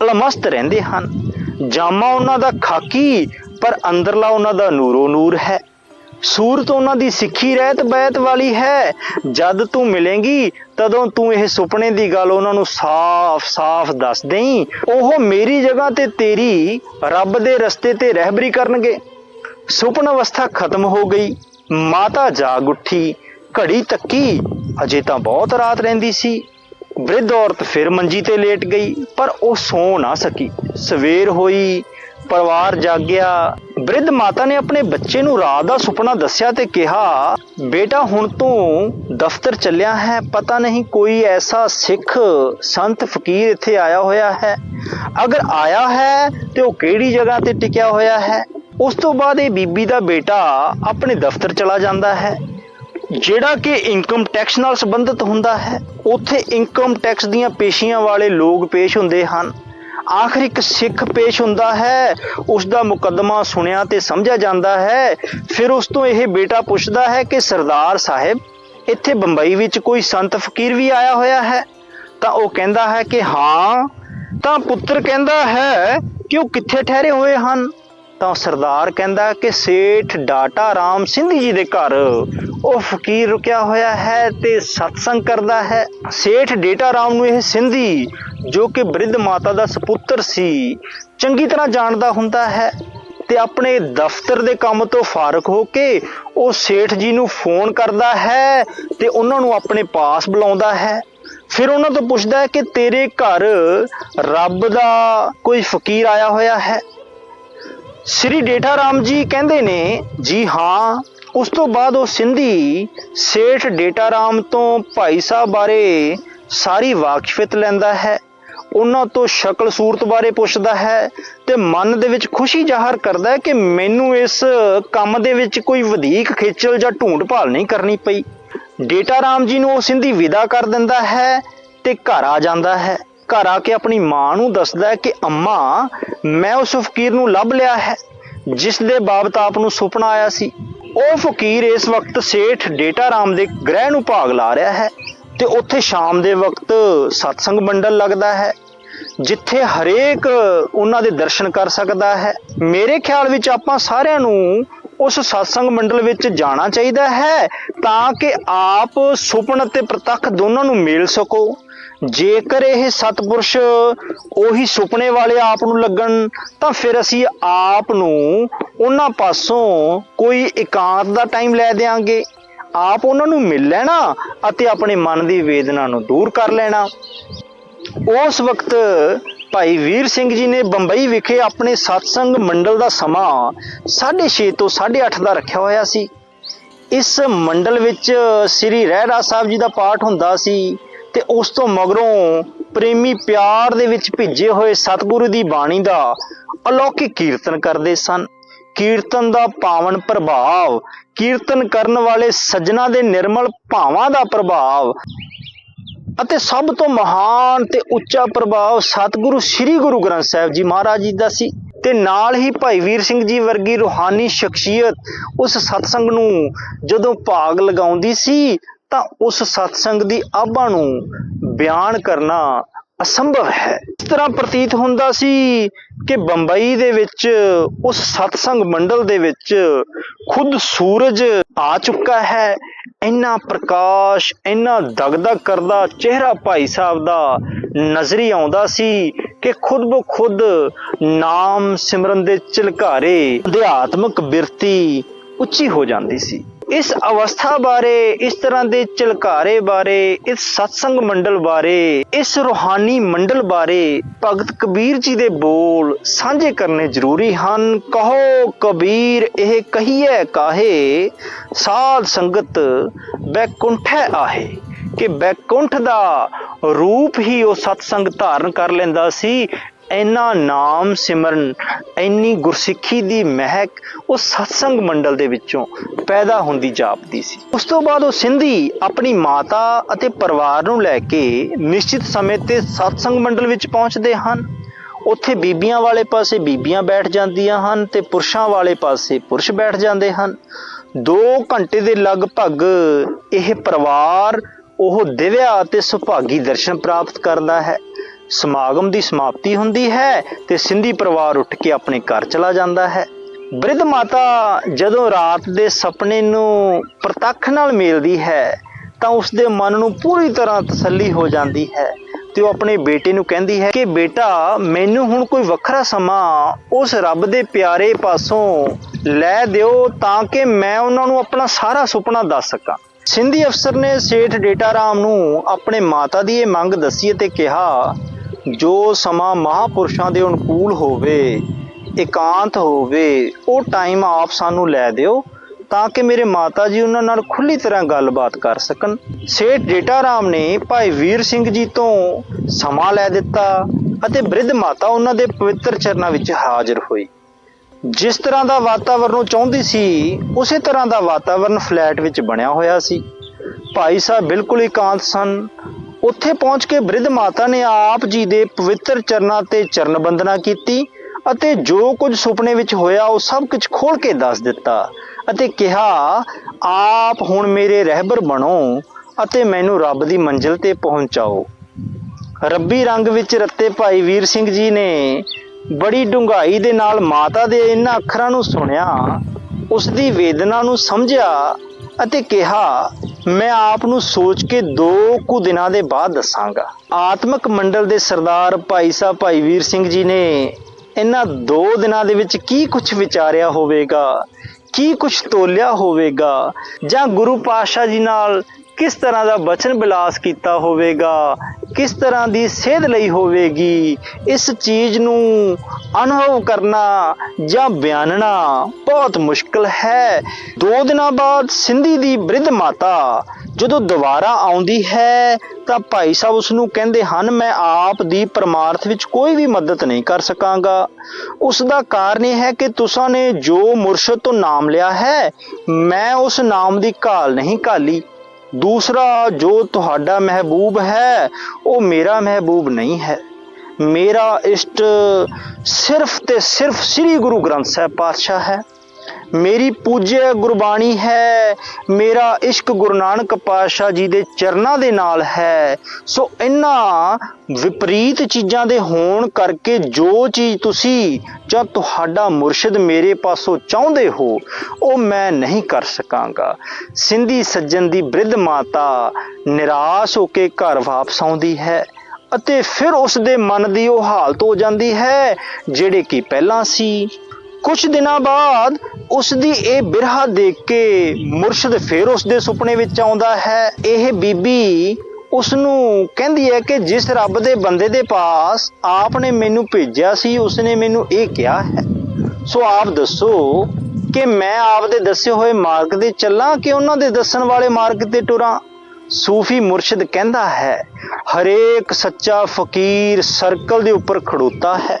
ਅਲਮਸਤ ਰਹਿੰਦੇ ਹਨ। ਜਾਮਾ ਉਹਨਾਂ ਦਾ ਖਾਕੀ, ਪਰ ਅੰਦਰਲਾ ਉਹਨਾਂ ਦਾ ਨੂਰੋ ਨੂਰ ਹੈ। ਸੂਰਤ ਉਹਨਾਂ ਦੀ ਸਿੱਖੀ ਰਹਿਤ ਬੈਤ ਵਾਲੀ ਹੈ। ਜਦ ਤੂੰ ਮਿਲੇਂਗੀ, ਤਦੋਂ ਤੂੰ ਇਹ ਸੁਪਨੇ ਦੀ ਗੱਲ ਉਹਨਾਂ ਨੂੰ ਸਾਫ਼-ਸਾਫ਼ ਦੱਸ ਦੇਈਂ। ਉਹ ਮੇਰੀ ਜਗ੍ਹਾ ਤੇ ਤੇਰੀ, ਰੱਬ ਦੇ ਰਸਤੇ ਤੇ ਰਹਿਬਰੀ ਕਰਨਗੇ। ਸੁਪਨ ਅਵਸਥਾ ਖਤਮ ਹੋ ਗਈ। ਮਾਤਾ ਜਾਗ ਉੱਠੀ, ਘੜੀ ਤੱਕੀ। ਅਜੇ ਤਾਂ ਬਹੁਤ ਰਾਤ ਰਹਿੰਦੀ ਸੀ। ਬ੍ਰਿਧ ਔਰਤ ਫਿਰ ਮੰਜੀ ਤੇ ਲੇਟ ਗਈ, ਪਰ ਉਹ ਸੌ ਨਾ ਸਕੀ। ਸਵੇਰ ਹੋਈ, ਪਰਿਵਾਰ ਜਾਗਿਆ ਬ੍ਰਿਧ ਮਾਤਾ ਨੇ ਆਪਣੇ ਬੱਚੇ ਨੂੰ ਰਾਤ ਦਾ ਸੁਪਨਾ ਦੱਸਿਆ ਤੇ ਕਿਹਾ, ਬੇਟਾ, ਹੁਣ ਤੂੰ ਦਫ਼ਤਰ ਚੱਲਿਆ ਹੈ। ਪਤਾ ਨਹੀਂ ਕੋਈ ਐਸਾ ਸਿੱਖ ਸੰਤ ਫਕੀਰ ਇੱਥੇ ਆਇਆ ਹੋਇਆ ਹੈ। ਅਗਰ ਆਇਆ ਹੈ, ਤੇ ਉਹ ਕਿਹੜੀ ਜਗ੍ਹਾ ਤੇ ਟਿਕਿਆ ਹੋਇਆ ਹੈ? ਉਸ ਤੋਂ ਬਾਅਦ ਇਹ ਬੀਬੀ ਦਾ ਬੇਟਾ ਆਪਣੇ ਦਫ਼ਤਰ ਚਲਾ ਜਾਂਦਾ ਹੈ, ਜਿਹੜਾ ਕਿ ਇਨਕਮ ਟੈਕਸ ਨਾਲ ਸੰਬੰਧਿਤ ਹੁੰਦਾ ਹੈ। ਉੱਥੇ ਇਨਕਮ ਟੈਕਸ ਦੀਆਂ ਪੇਸ਼ੀਆਂ ਵਾਲੇ ਲੋਕ ਪੇਸ਼ ਹੁੰਦੇ ਹਨ। ਆਖਰ ਇੱਕ ਸਿੱਖ ਪੇਸ਼ ਹੁੰਦਾ ਹੈ, ਉਸ ਦਾ ਮੁਕੱਦਮਾ ਸੁਣਿਆ ਤੇ ਸਮਝਿਆ ਜਾਂਦਾ ਹੈ। ਫਿਰ ਉਸ ਤੋਂ ਇਹ ਬੇਟਾ ਪੁੱਛਦਾ ਹੈ ਕਿ ਸਰਦਾਰ ਸਾਹਿਬ, ਇੱਥੇ ਬੰਬਈ ਵਿੱਚ ਕੋਈ ਸੰਤ ਫਕੀਰ ਵੀ ਆਇਆ ਹੋਇਆ ਹੈ? ਤਾਂ ਉਹ ਕਹਿੰਦਾ ਹੈ ਕਿ ਹਾਂ, ਤਾਂ ਪੁੱਤਰ ਕਹਿੰਦਾ ਹੈ ਕਿ ਉਹ ਕਿੱਥੇ ਠਹਿਰੇ ਹੋਏ ਹਨ? ਤਾਂ ਸਰਦਾਰ ਕਹਿੰਦਾ ਕਿ ਸੇਠ ਡਾਟਾ ਰਾਮ ਸਿੰਘੀ ਜੀ ਦੇ ਘਰ। ਉਹ ਫਕੀਰ ਰੁਕਿਆ ਹੋਇਆ ਹੈ ਤੇ ਸਤਸੰਗ ਕਰਦਾ ਹੈ। ਸੇਠ ਡੇਟਾ ਰਾਮ ਨੂੰ ਇਹ ਸਿੰਧੀ, ਜੋ ਕਿ ਬ੍ਰਿਧ ਮਾਤਾ ਦਾ ਸੁਪੁੱਤਰ ਸੀ, ਚੰਗੀ ਤਰ੍ਹਾਂ ਜਾਣਦਾ ਹੁੰਦਾ ਹੈ ਤੇ ਆਪਣੇ ਦਫ਼ਤਰ ਦੇ ਕੰਮ ਤੋਂ ਫਾਰਗ ਹੋ ਕੇ ਉਹ ਸੇਠ ਜੀ ਨੂੰ ਫੋਨ ਕਰਦਾ ਹੈ ਤੇ ਉਹਨਾਂ ਨੂੰ ਆਪਣੇ ਪਾਸ ਬੁਲਾਉਂਦਾ ਹੈ। ਫਿਰ ਉਹਨਾਂ ਤੋਂ ਪੁੱਛਦਾ ਹੈ ਕਿ ਤੇਰੇ ਘਰ ਰੱਬ ਦਾ ਕੋਈ ਫਕੀਰ ਆਇਆ ਹੋਇਆ ਹੈ? ਸ੍ਰੀ ਡੇਟਾ ਰਾਮ ਜੀ ਕਹਿੰਦੇ ਨੇ, ਜੀ ਹਾਂ, ਉਸ ਤੋਂ ਬਾਅਦ ਉਹ ਸਿੰਧੀ, ਸੇਠ ਡੇਟਾ ਰਾਮ ਤੋਂ ਭਾਈ ਸਾਹਿਬ ਬਾਰੇ ਸਾਰੀ ਵਾਕਿਫੀਅਤ ਲੈਂਦਾ ਹੈ। ਉਹਨਾਂ ਤੋਂ ਸ਼ਕਲ ਸੂਰਤ ਬਾਰੇ ਪੁੱਛਦਾ ਹੈ ਤੇ ਮਨ ਦੇ ਵਿੱਚ ਖੁਸ਼ੀ ਜ਼ਾਹਰ ਕਰਦਾ ਹੈ ਕਿ ਮੈਨੂੰ ਇਸ ਕੰਮ ਦੇ ਵਿੱਚ ਕੋਈ ਵਧੇਕ ਖੇਚਲ ਜਾਂ ਢੂੰਡ ਭਾਲ ਨਹੀਂ ਕਰਨੀ ਪਈ। ਡੇਟਾ ਰਾਮ ਜੀ ਨੂੰ ਉਹ ਸਿੰਧੀ ਵਿਦਾ ਕਰ ਦਿੰਦਾ ਹੈ ਤੇ ਘਰ ਆ ਜਾਂਦਾ ਹੈ। ਘਰ ਆ ਕੇ ਆਪਣੀ ਮਾਂ ਨੂੰ ਦੱਸਦਾ ਹੈ ਕਿ ਅੰਮਾ, ਮੈਂ ਉਸ ਫਕੀਰ ਨੂੰ ਲੱਭ ਲਿਆ ਹੈ, ਜਿਸ ਦੇ ਬਾਬਤ ਆਪ ਨੂੰ ਸੁਪਨਾ ਆਇਆ ਸੀ। ਉਹ ਫਕੀਰ ਇਸ ਵਕਤ ਸੇਠ ਡੇਟਾ ਰਾਮ ਦੇ ਗ੍ਰਹਿ ਨੂੰ ਭਾਗ ਲਾ ਰਿਹਾ ਹੈ ਤੇ ਉੱਥੇ ਸ਼ਾਮ ਦੇ ਵਕਤ ਸਤਸੰਗ ਮੰਡਲ ਲੱਗਦਾ ਹੈ, ਜਿੱਥੇ ਹਰੇਕ ਉਹਨਾਂ ਦੇ ਦਰਸ਼ਨ ਕਰ ਸਕਦਾ ਹੈ। ਮੇਰੇ ਖਿਆਲ ਵਿੱਚ ਆਪਾਂ ਸਾਰਿਆਂ ਨੂੰ ਉਸ ਸਤਸੰਗ ਮੰਡਲ ਵਿੱਚ ਜਾਣਾ ਚਾਹੀਦਾ ਹੈ ਤਾਂ ਕਿ ਆਪ ਸੁਪਨ ਅਤੇ ਪ੍ਰਤੱਖ ਦੋਨਾਂ ਨੂੰ ਮਿਲ ਸਕੋ। ਜੇਕਰ ਇਹ ਸਤਪੁਰਸ਼ ਉਹੀ ਸੁਪਨੇ ਵਾਲੇ ਆਪ ਨੂੰ ਲੱਗਣ, ਤਾਂ ਫਿਰ ਅਸੀਂ ਆਪ ਨੂੰ ਉਹਨਾਂ ਪਾਸੋਂ ਕੋਈ ਇਕਾਂਤ ਦਾ ਟਾਈਮ ਲੈ ਦੇਾਂਗੇ ਆਪ ਉਹਨਾਂ ਨੂੰ ਮਿਲ ਲੈਣਾ ਅਤੇ ਆਪਣੇ ਮਨ ਦੀ ਵੇਦਨਾ ਨੂੰ ਦੂਰ ਕਰ ਲੈਣਾ। ਉਸ ਵਕਤ ਭਾਈ ਵੀਰ ਸਿੰਘ ਜੀ ਨੇ ਬੰਬਈ ਵਿਖੇ ਆਪਣੇ ਸਤਸੰਗ ਮੰਡਲ ਦਾ ਸਮਾਂ 6:30 ਤੋਂ 8:30 ਦਾ ਰੱਖਿਆ ਹੋਇਆ ਸੀ। ਇਸ ਮੰਡਲ ਵਿੱਚ ਸ੍ਰੀ ਰਹਿਰਾ ਸਾਹਿਬ ਜੀ ਦਾ ਪਾਠ ਹੁੰਦਾ ਸੀ। ਤੇ ਉਸ ਤੋਂ ਮਗਰੋਂ ਪ੍ਰੇਮੀ ਪਿਆਰ ਦੇ ਵਿੱਚ ਭਿੱਜੇ ਹੋਏ ਸਤਿਗੁਰੂ ਦੀ ਬਾਣੀ ਦਾ ਅਲੌਕਿਕ ਕੀਰਤਨ ਕਰਦੇ ਸਨ। ਕੀਰਤਨ ਦਾ ਪਾਵਨ ਪ੍ਰਭਾਵ ਕੀਰਤਨ ਕਰਨ ਵਾਲੇ ਸੱਜਣਾ ਦੇ ਨਿਰਮਲ ਭਾਵਾਂ ਦਾ ਪ੍ਰਭਾਵ ਅਤੇ ਸਭ ਤੋਂ ਮਹਾਨ ਤੇ ਉੱਚਾ ਪ੍ਰਭਾਵ ਸਤਿਗੁਰੂ ਸ੍ਰੀ ਗੁਰੂ ਗ੍ਰੰਥ ਸਾਹਿਬ ਜੀ ਮਹਾਰਾਜ ਜੀ ਦਾ ਸੀ। ਤੇ ਨਾਲ ਹੀ ਭਾਈ ਵੀਰ ਸਿੰਘ ਜੀ ਵਰਗੀ ਰੂਹਾਨੀ ਸ਼ਖਸੀਅਤ ਉਸ ਸਤਸੰਗ ਨੂੰ ਜਦੋਂ ਭਾਗ ਲਗਾਉਂਦੀ ਸੀ ਤਾਂ ਉਸ ਸਤਸੰਗ ਦੀ ਆਭਾ ਨੂੰ ਬਿਆਨ ਕਰਨਾ ਅਸੰਭਵ ਹੈ। ਇਸ ਤਰ੍ਹਾਂ ਪ੍ਰਤੀਤ ਹੁੰਦਾ ਸੀ ਕਿ ਬੰਬਈ ਦੇ ਵਿੱਚ, ਉਸ ਸਤਸੰਗ ਮੰਡਲ ਦੇ ਵਿੱਚ ਖੁਦ ਸੂਰਜ ਆ ਚੁੱਕਾ ਹੈ। ਇੰਨਾ ਪ੍ਰਕਾਸ਼, ਇੰਨਾ ਦਗਦਗ ਕਰਦਾ ਚਿਹਰਾ ਭਾਈ ਸਾਹਿਬ ਦਾ ਨਜ਼ਰੀ ਆਉਂਦਾ ਸੀ ਕਿ ਖੁਦ ਬੋ ਖੁਦ ਨਾਮ ਸਿਮਰਨ ਦੇ ਝਲਕਾਰੇ, ਅਧਿਆਤਮਕ ਬਿਰਤੀ ਉੱਚੀ ਹੋ ਜਾਂਦੀ ਸੀ। ਇਸ ਅਵਸਥਾ ਬਾਰੇ, ਇਸ ਤਰ੍ਹਾਂ ਦੇ ਝਲਕਾਰੇ ਬਾਰੇ, ਇਸ ਸਤਸੰਗ ਮੰਡਲ ਬਾਰੇ, ਇਸ ਰੂਹਾਨੀ ਮੰਡਲ ਬਾਰੇ ਭਗਤ ਕਬੀਰ ਜੀ ਦੇ ਬੋਲ ਸਾਂਝੇ ਕਰਨੇ ਜ਼ਰੂਰੀ ਹਨ। ਕਹੋ ਕਬੀਰ, ਇਹ ਕਹੀਏ ਕਾਹੇ? ਸਾਧ ਸੰਗਤ ਬੈਕੁੰਠੈ ਆਹੇ। ਕਿ ਬੈਕੁੰਠ ਦਾ ਰੂਪ ਹੀ ਉਹ ਸਤਸੰਗ ਧਾਰਨ ਕਰ ਲੈਂਦਾ ਸੀ। ਇੰਨਾ ਨਾਮ ਸਿਮਰਨ, ਇੰਨੀ ਗੁਰਸਿੱਖੀ ਦੀ ਮਹਿਕ ਉਹ ਸਤਸੰਗ ਮੰਡਲ ਦੇ ਵਿੱਚੋਂ ਪੈਦਾ ਹੁੰਦੀ ਜਾਪਦੀ ਸੀ। ਉਸ ਤੋਂ ਬਾਅਦ ਉਹ ਸਿੰਧੀ ਆਪਣੀ ਮਾਤਾ ਅਤੇ ਪਰਿਵਾਰ ਨੂੰ ਲੈ ਕੇ ਨਿਸ਼ਚਿਤ ਸਮੇਂ ਤੇ ਸਤਸੰਗ ਮੰਡਲ ਵਿੱਚ ਪਹੁੰਚਦੇ ਹਨ। ਉੱਥੇ ਬੀਬੀਆਂ ਵਾਲੇ ਪਾਸੇ ਬੀਬੀਆਂ ਬੈਠ ਜਾਂਦੀਆਂ ਹਨ ਤੇ ਪੁਰਸ਼ਾਂ ਵਾਲੇ ਪਾਸੇ ਪੁਰਸ਼ ਬੈਠ ਜਾਂਦੇ ਹਨ। 2 ਘੰਟੇ ਦੇ ਲਗਭਗ ਇਹ ਪਰਿਵਾਰ ਉਹ ਦਿਵਿਆ ਅਤੇ ਸੁਭਾਗੀ ਦਰਸ਼ਨ ਪ੍ਰਾਪਤ ਕਰਦਾ ਹੈ। ਸਮਾਗਮ ਦੀ ਸਮਾਪਤੀ ਹੁੰਦੀ ਹੈ ਤੇ ਸਿੰਧੀ ਪਰਿਵਾਰ ਉੱਠ ਕੇ ਆਪਣੇ ਘਰ ਚਲਾ ਜਾਂਦਾ ਹੈ। ਬ੍ਰਿਧ ਮਾਤਾ ਜਦੋਂ ਰਾਤ ਦੇ ਸੁਪਨੇ ਨੂੰ ਪ੍ਰਤੱਖ ਨਾਲ ਮਿਲਦੀ ਹੈ, ਤਾਂ ਉਸ ਦੇ ਮਨ ਨੂੰ ਪੂਰੀ ਤਰ੍ਹਾਂ ਤਸੱਲੀ ਹੋ ਜਾਂਦੀ ਹੈ ਤੇ ਉਹ ਆਪਣੇ ਬੇਟੇ ਨੂੰ ਕਹਿੰਦੀ ਹੈ ਕਿ ਬੇਟਾ, ਮੈਨੂੰ ਹੁਣ ਕੋਈ ਵੱਖਰਾ ਸਮਾਂ ਉਸ ਰੱਬ ਦੇ ਪਿਆਰੇ ਪਾਸੋਂ ਲੈ ਦਿਓ ਤਾਂ ਕਿ ਮੈਂ ਉਹਨਾਂ ਨੂੰ ਆਪਣਾ ਸਾਰਾ ਸੁਪਨਾ ਦੱਸ ਸਕਾਂ। ਸਿੰਧੀ ਅਫਸਰ ਨੇ ਸੇਠ ਡੇਟਾ ਰਾਮ ਨੂੰ ਆਪਣੇ ਮਾਤਾ ਦੀ ਇਹ ਮੰਗ ਦੱਸੀ ਅਤੇ ਕਿਹਾ ਜੋ ਸਮਾਂ ਮਹਾਪੁਰਸ਼ਾਂ ਦੇ ਅਨੁਕੂਲ ਹੋਵੇ, ਇਕਾਂਤ ਹੋਵੇ, ਉਹ ਟਾਈਮ ਆਪ ਸਾਨੂੰ ਲੈ ਦਿਓ ਤਾਂ ਕਿ ਮੇਰੇ ਮਾਤਾ ਜੀ ਉਹਨਾਂ ਨਾਲ ਖੁੱਲੀ ਤਰ੍ਹਾਂ ਗੱਲਬਾਤ ਕਰ ਸਕਣ। ਸੇਠ ਡੇਟਾ ਰਾਮ ਨੇ ਭਾਈ ਵੀਰ ਸਿੰਘ ਜੀ ਤੋਂ ਸਮਾਂ ਲੈ ਦਿੱਤਾ ਅਤੇ ਬ੍ਰਿਧ ਮਾਤਾ ਉਹਨਾਂ ਦੇ ਪਵਿੱਤਰ ਚਰਨਾਂ ਵਿੱਚ ਹਾਜ਼ਰ ਹੋਈ। ਜਿਸ ਤਰ੍ਹਾਂ ਦਾ ਵਾਤਾਵਰਨ ਉਹ ਚਾਹੁੰਦੀ ਸੀ, ਉਸੇ ਤਰ੍ਹਾਂ ਦਾ ਵਾਤਾਵਰਨ ਫਲੈਟ ਵਿੱਚ ਬਣਿਆ ਹੋਇਆ ਸੀ। ਭਾਈ ਸਾਹਿਬ ਬਿਲਕੁਲ ਇਕਾਂਤ ਸਨ। ਉੱਥੇ ਪਹੁੰਚ ਕੇ ਬ੍ਰਿਧ ਮਾਤਾ ਨੇ ਆਪ ਜੀ ਦੇ ਪਵਿੱਤਰ ਚਰਨਾਂ ਤੇ ਚਰਨ ਬੰਦਨਾ ਕੀਤੀ ਅਤੇ ਜੋ ਕੁਝ ਸੁਪਨੇ ਵਿੱਚ ਹੋਇਆ ਉਹ ਸਭ ਕੁਝ ਖੋਲ ਕੇ ਦੱਸ ਦਿੱਤਾ ਅਤੇ ਕਿਹਾ, ਆਪ ਹੁਣ ਮੇਰੇ ਰਹਿਬਰ ਬਣੋ ਅਤੇ ਮੈਨੂੰ ਰੱਬ ਦੀ ਮੰਜ਼ਿਲ ਤੇ ਪਹੁੰਚਾਓ। ਰੱਬੀ ਰੰਗ ਵਿੱਚ ਰੱਤੇ ਭਾਈ ਵੀਰ ਸਿੰਘ ਜੀ ਨੇ ਬੜੀ ਡੂੰਘਾਈ ਦੇ ਨਾਲ ਮਾਤਾ ਦੇ ਇਹਨਾਂ ਅੱਖਰਾਂ ਨੂੰ ਸੁਣਿਆ ਉਸ ਦੀ ਵੇਦਨਾ ਨੂੰ ਸਮਝਿਆ ਅਤੇ ਕਿਹਾ, ਮੈਂ ਆਪ ਨੂੰ ਸੋਚ ਕੇ ਦੋ ਕੁ ਦਿਨਾਂ ਦੇ ਬਾਅਦ ਦੱਸਾਂਗਾ। ਆਤਮਕ ਮੰਡਲ ਦੇ ਸਰਦਾਰ ਭਾਈ ਸਾਹਿਬ ਭਾਈ ਵੀਰ ਸਿੰਘ ਜੀ ਨੇ ਇਹਨਾਂ ਦੋ ਦਿਨਾਂ ਦੇ ਵਿੱਚ ਕੀ ਕੁਝ ਵਿਚਾਰਿਆ ਹੋਵੇਗਾ, ਕੀ ਕੁਝ ਤੋਲਿਆ ਹੋਵੇਗਾ ਜਾਂ ਗੁਰੂ ਪਾਤਸ਼ਾਹ ਜੀ ਨਾਲ ਕਿਸ ਤਰ੍ਹਾਂ ਦਾ ਬਚਨ ਬਿਲਾਸ ਕੀਤਾ ਹੋਵੇਗਾ? ਕਿਸ ਤਰ੍ਹਾਂ ਦੀ ਸੇਧ ਲਈ ਹੋਵੇਗੀ? ਇਸ ਚੀਜ਼ ਨੂੰ ਅਨੁਭਵ ਕਰਨਾ ਜਾਂ ਬਿਆਨਣਾ ਬਹੁਤ ਮੁਸ਼ਕਲ ਹੈ। ਦੋ ਦਿਨਾਂ ਬਾਅਦ ਸਿੰਧੀ ਦੀ ਬ੍ਰਿਧ ਮਾਤਾ ਜਦੋਂ ਦੁਬਾਰਾ ਆਉਂਦੀ ਹੈ ਤਾਂ ਭਾਈ ਸਾਹਿਬ ਉਸ ਨੂੰ ਕਹਿੰਦੇ ਹਨ, ਮੈਂ ਆਪ ਦੀ ਪਰਮਾਰਥ ਵਿੱਚ ਕੋਈ ਵੀ ਮਦਦ ਨਹੀਂ ਕਰ ਸਕਾਂਗਾ। ਉਸ ਦਾ ਕਾਰਨ ਇਹ ਹੈ ਕਿ ਤੁਸਾਂ ਨੇ ਜੋ ਮੁਰਸ਼ਦ ਤੋਂ ਨਾਮ ਲਿਆ ਹੈ, ਮੈਂ ਉਸ ਨਾਮ ਦੀ ਘਾਲ ਨਹੀਂ ਘਾਲੀ। ਦੂਸਰਾ, ਜੋ ਤੁਹਾਡਾ ਮਹਿਬੂਬ ਹੈ, ਉਹ ਮੇਰਾ ਮਹਿਬੂਬ ਨਹੀਂ ਹੈ। ਮੇਰਾ ਇਸ਼ਟ ਸਿਰਫ ਤੇ ਸਿਰਫ ਸ੍ਰੀ ਗੁਰੂ ਗ੍ਰੰਥ ਸਾਹਿਬ ਪਾਤਸ਼ਾਹ ਹੈ। ਮੇਰੀ ਪੂਜਿਆ ਗੁਰਬਾਣੀ ਹੈ, ਮੇਰਾ ਇਸ਼ਕ ਗੁਰੂ ਨਾਨਕ ਪਾਤਸ਼ਾਹ ਜੀ ਦੇ ਚਰਨਾਂ ਦੇ ਨਾਲ ਹੈ। ਸੋ ਇਹਨਾਂ ਵਿਪਰੀਤ ਚੀਜ਼ਾਂ ਦੇ ਹੋਣ ਕਰਕੇ ਜੋ ਚੀਜ਼ ਤੁਸੀਂ ਜਾਂ ਤੁਹਾਡਾ ਮੁਰਸ਼ਿਦ ਮੇਰੇ ਪਾਸੋਂ ਚਾਹੁੰਦੇ ਹੋ, ਉਹ ਮੈਂ ਨਹੀਂ ਕਰ ਸਕਾਂਗਾ। ਸਿੰਧੀ ਸੱਜਣ ਦੀ ਬ੍ਰਿਧ ਮਾਤਾ ਨਿਰਾਸ਼ ਹੋ ਕੇ ਘਰ ਵਾਪਸ ਆਉਂਦੀ ਹੈ ਅਤੇ ਫਿਰ ਉਸ ਦੇ ਮਨ ਦੀ ਉਹ ਹਾਲਤ ਹੋ ਜਾਂਦੀ ਹੈ, ਜਿਹੜੇ ਕਿ ਪਹਿਲਾਂ ਸੀ। ਕੁਝ ਦਿਨਾਂ ਬਾਅਦ ਉਸ ਦੀ ਇਹ ਬਿਰਹਾ ਦੇਖ ਕੇ ਮੁਰਸ਼ਿਦ ਫਿਰ ਉਸ ਦੇ ਸੁਪਨੇ ਵਿੱਚ ਆਉਂਦਾ ਹੈ। ਇਹ ਬੀਬੀ ਉਸ ਨੂੰ ਕਹਿੰਦੀ ਹੈ ਕਿ ਜਿਸ ਰੱਬ ਦੇ ਬੰਦੇ ਦੇ ਪਾਸ ਆਪ ਨੇ ਮੈਨੂੰ ਭੇਜਿਆ ਸੀ ਉਸ ਨੇ ਮੈਨੂੰ ਇਹ ਕਿਹਾ ਹੈ। ਸੋ ਆਪ ਦੱਸੋ ਕਿ ਮੈਂ ਆਪ ਦੇ ਦੱਸੇ ਹੋਏ ਮਾਰਗ ਤੇ ਚੱਲਾਂ ਕਿ ਉਹਨਾਂ ਦੇ ਦੱਸਣ ਵਾਲੇ ਮਾਰਗ ਤੇ ਟੁਰਾਂ? ਸੂਫੀ ਮੁਰਸ਼ਿਦ ਕਹਿੰਦਾ ਹੈ, ਹਰੇਕ ਸੱਚਾ ਫਕੀਰ ਸਰਕਲ ਦੇ ਉੱਪਰ ਖੜੋਤਾ ਹੈ।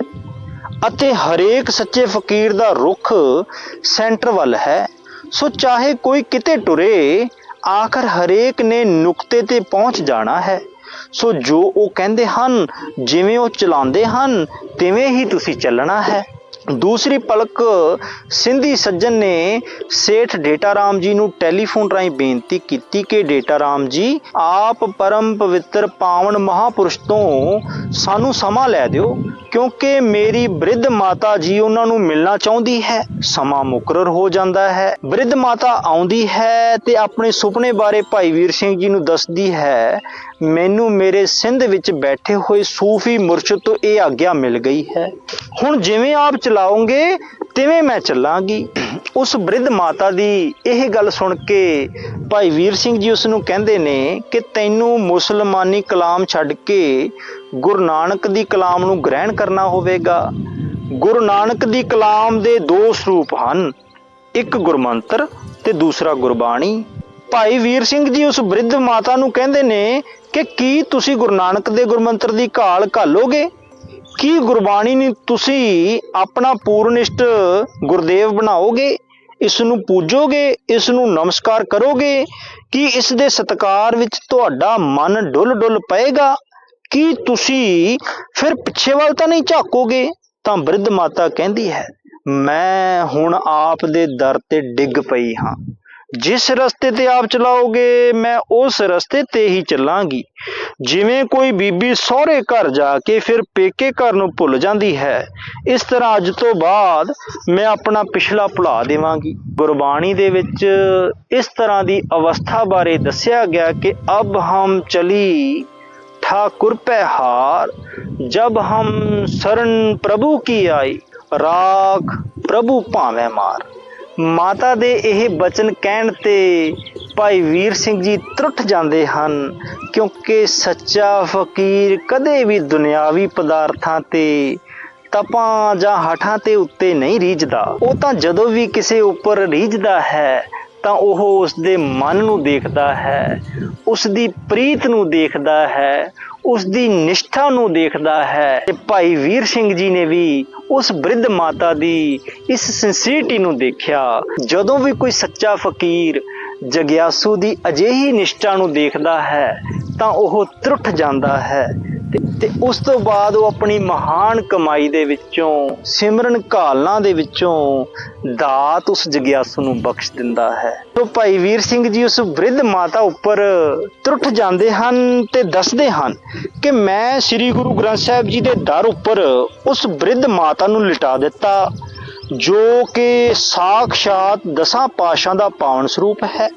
ਅਤੇ ਹਰੇਕ ਸੱਚੇ ਫਕੀਰ ਦਾ ਰੁਖ ਸੈਂਟਰ ਵੱਲ ਹੈ। ਸੋ ਚਾਹੇ ਕੋਈ ਕਿਤੇ ਟੁਰੇ, ਆਖਰ ਹਰੇਕ ਨੇ ਨੁਕਤੇ ਤੇ ਪਹੁੰਚ ਜਾਣਾ ਹੈ। ਸੋ ਜੋ ਉਹ ਕਹਿੰਦੇ ਹਨ, ਜਿਵੇਂ ਉਹ ਚਲਾਉਂਦੇ ਹਨ, ਤਿਵੇਂ ਹੀ ਤੁਸੀਂ ਚੱਲਣਾ ਹੈ। ਦੂਸਰੀ ਪਲਕ ਸਿੰਧੀ ਸੱਜਣ ਨੇ ਸੇਠ ਡੇਟਾ ਰਾਮ ਜੀ ਨੂੰ ਟੈਲੀਫੋਨ ਰਾਹੀਂ ਬੇਨਤੀ ਕੀਤੀ ਕਿ ਡੇਟਾ ਰਾਮ ਜੀ, ਆਪ ਪਰਮ ਪਵਿੱਤਰ ਪਾਵਨ ਮਹਾਪੁਰਸ਼ ਤੋਂ ਸਾਨੂੰ ਸਮਾਂ ਲੈ ਦਿਓ, ਕਿਉਂਕਿ ਮੇਰੀ ਬ੍ਰਿਧ ਮਾਤਾ ਜੀ ਉਹਨਾਂ ਨੂੰ ਮਿਲਣਾ ਚਾਹੁੰਦੀ ਹੈ। ਸਮਾਂ ਮੁਕਰਰ ਹੋ ਜਾਂਦਾ ਹੈ। ਬ੍ਰਿਧ ਮਾਤਾ ਆਉਂਦੀ ਹੈ ਤੇ ਆਪਣੇ ਸੁਪਨੇ ਬਾਰੇ ਭਾਈ ਵੀਰ ਸਿੰਘ ਜੀ ਨੂੰ ਦੱਸਦੀ ਹੈ, ਮੈਨੂੰ ਮੇਰੇ ਸਿੰਧ ਵਿੱਚ ਬੈਠੇ ਹੋਏ ਸੂਫੀ ਮੁਰਸ਼ਿਦ ਤੋਂ ਇਹ ਆਗਿਆ ਮਿਲ ਗਈ ਹੈ। ਹੁਣ ਜਿਵੇਂ ਆਪ ਚਲਾਓਗੇ ਤਿਵੇਂ ਮੈਂ ਚੱਲਾਂਗੀ। ਉਸ ਬ੍ਰਿਧ ਮਾਤਾ ਦੀ ਇਹ ਗੱਲ ਸੁਣ ਕੇ ਭਾਈ ਵੀਰ ਸਿੰਘ ਜੀ ਉਸ ਨੂੰ ਕਹਿੰਦੇ ਨੇ ਕਿ ਤੈਨੂੰ ਮੁਸਲਮਾਨੀ ਕਲਾਮ ਛੱਡ ਕੇ ਗੁਰੂ ਨਾਨਕ ਦੀ ਕਲਾਮ ਨੂੰ ਗ੍ਰਹਿਣ ਕਰਨਾ ਹੋਵੇਗਾ। ਗੁਰੂ ਨਾਨਕ ਦੀ ਕਲਾਮ ਦੇ ਦੋ ਸਰੂਪ ਹਨ, ਇੱਕ ਗੁਰਮੰਤਰ ਤੇ ਦੂਸਰਾ ਗੁਰਬਾਣੀ। ਭਾਈ ਵੀਰ ਸਿੰਘ ਜੀ ਉਸ ਬ੍ਰਿਧ ਮਾਤਾ ਨੂੰ ਕਹਿੰਦੇ ਨੇ ਕਿ ਕੀ ਤੁਸੀਂ ਗੁਰੂ ਨਾਨਕ ਦੇ ਗੁਰਮੰਤਰ ਦੀ ਘਾਲ ਘਾਲੋਗੇ? ਕੀ ਗੁਰਬਾਣੀ ਨੂੰ ਤੁਸੀਂ ਆਪਣਾ ਪੂਰਨਿਸ਼ਟ ਗੁਰਦੇਵ ਬਣਾਓਗੇ? ਇਸ ਨੂੰ ਪੂਜੋਗੇ? ਇਸ ਨੂੰ ਨਮਸਕਾਰ ਕਰੋਗੇ? ਕੀ ਇਸ ਦੇ ਸਤਕਾਰ ਵਿੱਚ ਤੁਹਾਡਾ ਮਨ ਡੁੱਲ ਡੁੱਲ ਪਏਗਾ? ਕੀ ਤੁਸੀਂ ਫਿਰ ਪਿੱਛੇ ਵੱਲ ਤਾਂ ਨਹੀਂ ਝਾਕੋਗੇ? ਤਾਂ ਬ੍ਰਿਧ ਮਾਤਾ ਕਹਿੰਦੀ ਹੈ, ਮੈਂ ਹੁਣ ਆਪ ਦੇ ਦਰ ਤੇ ਡਿੱਗ ਪਈ ਹਾਂ। ਜਿਸ ਰਸਤੇ ਤੇ ਆਪ ਚਲਾਓਗੇ ਮੈਂ ਉਸ ਰਸਤੇ ਤੇ ਹੀ ਚੱਲਾਂਗੀ ਜਿਵੇਂ ਕੋਈ ਬੀਬੀ ਸਹੁਰੇ ਘਰ ਜਾ ਕੇ ਫਿਰ ਪੇਕੇ ਘਰ ਨੂੰ ਭੁੱਲ ਜਾਂਦੀ ਹੈ ਇਸ ਤਰ੍ਹਾਂ ਅੱਜ ਤੋਂ ਬਾਅਦ ਮੈਂ ਆਪਣਾ ਪਿਛਲਾ ਭੁਲਾ ਦੇਵਾਂਗੀ ਗੁਰਬਾਣੀ ਦੇ ਵਿੱਚ ਇਸ ਤਰ੍ਹਾਂ ਦੀ ਅਵਸਥਾ ਬਾਰੇ ਦੱਸਿਆ ਗਿਆ ਕਿ ਅਬ ਹਮ ਚਲੀ ठाकुर पे हार जब हम शरण प्रभु की आई ਰਾਖ ਪ੍ਰਭੂ ਭਾਵੇਂ ਮਾਰ ਮਾਤਾ ਦੇ ਇਹ ਬਚਨ ਕਹਿਣ ਤੇ ਭਾਈ ਵੀਰ ਸਿੰਘ ਜੀ ਤਰੁੱਠ ਜਾਂਦੇ ਹਨ, ਕਿਉਂਕਿ ਸੱਚਾ ਫਕੀਰ ਕਦੇ ਵੀ ਦੁਨਿਆਵੀ ਪਦਾਰਥਾਂ ਤੇ ਤਪਾਂ ਜਾਂ ਹਠਾਂ ਤੇ ਉੱਤੇ ਨਹੀਂ ਰੀਝਦਾ। ਉਹ ਤਾਂ ਜਦੋਂ ਵੀ ਕਿਸੇ ਉੱਪਰ ਰੀਝਦਾ ਹੈ, ਤਾਂ ਉਹ ਉਸ ਦੇ ਮਨ ਨੂੰ ਦੇਖਦਾ ਹੈ ਉਸ ਦੀ ਪ੍ਰੀਤ ਨੂੰ ਦੇਖਦਾ ਹੈ ਉਸ ਦੀ ਨਿਸ਼ਠਾ ਨੂੰ ਦੇਖਦਾ ਹੈ ਤੇ ਭਾਈ ਵੀਰ ਸਿੰਘ ਜੀ ਨੇ ਵੀ ਉਸ ਬ੍ਰਿਧ ਮਾਤਾ ਦੀ ਇਸ ਸਿੰਸੀਰਿਟੀ ਨੂੰ ਦੇਖਿਆ। ਜਦੋਂ ਵੀ ਕੋਈ ਸੱਚਾ ਫਕੀਰ ਜਗਿਆਸੂ ਦੀ ਅਜਿਹੀ ਨਿਸ਼ਠਾ ਨੂੰ ਦੇਖਦਾ ਹੈ, ਤਾਂ ਉਹ ਤਰੁੱਠ ਜਾਂਦਾ ਹੈ। ਤੇ ਉਸ ਤੋਂ ਬਾਅਦ ਉਹ ਆਪਣੀ ਮਹਾਨ ਕਮਾਈ ਦੇ ਵਿੱਚੋਂ, ਸਿਮਰਨ ਘਾਲਣਾ ਦੇ ਵਿੱਚੋਂ ਦਾਤ ਉਸ ਜਗਿਆਸੂ ਨੂੰ ਬਖਸ਼ ਦਿੰਦਾ ਹੈ। ਤੋ ਭਾਈ ਵੀਰ ਸਿੰਘ ਜੀ ਉਸ ਬ੍ਰਿਧ ਮਾਤਾ ਉੱਪਰ ਤਰੁੱਠ ਜਾਂਦੇ ਹਨ ਤੇ ਦੱਸਦੇ ਹਨ ਕਿ ਮੈਂ ਸ੍ਰੀ ਗੁਰੂ ਗ੍ਰੰਥ ਸਾਹਿਬ ਜੀ ਦੇ ਦਰ ਉੱਪਰ ਉਸ ਬ੍ਰਿਧ ਮਾਤਾ ਨੂੰ ਲਿਟਾ ਦਿੱਤਾ, ਜੋ ਕਿ ਸਾਖਸ਼ਾਤ ਦਸਾਂ ਪਾਸ਼ਾਂ ਦਾ ਪਾਵਨ ਸਰੂਪ ਹੈ।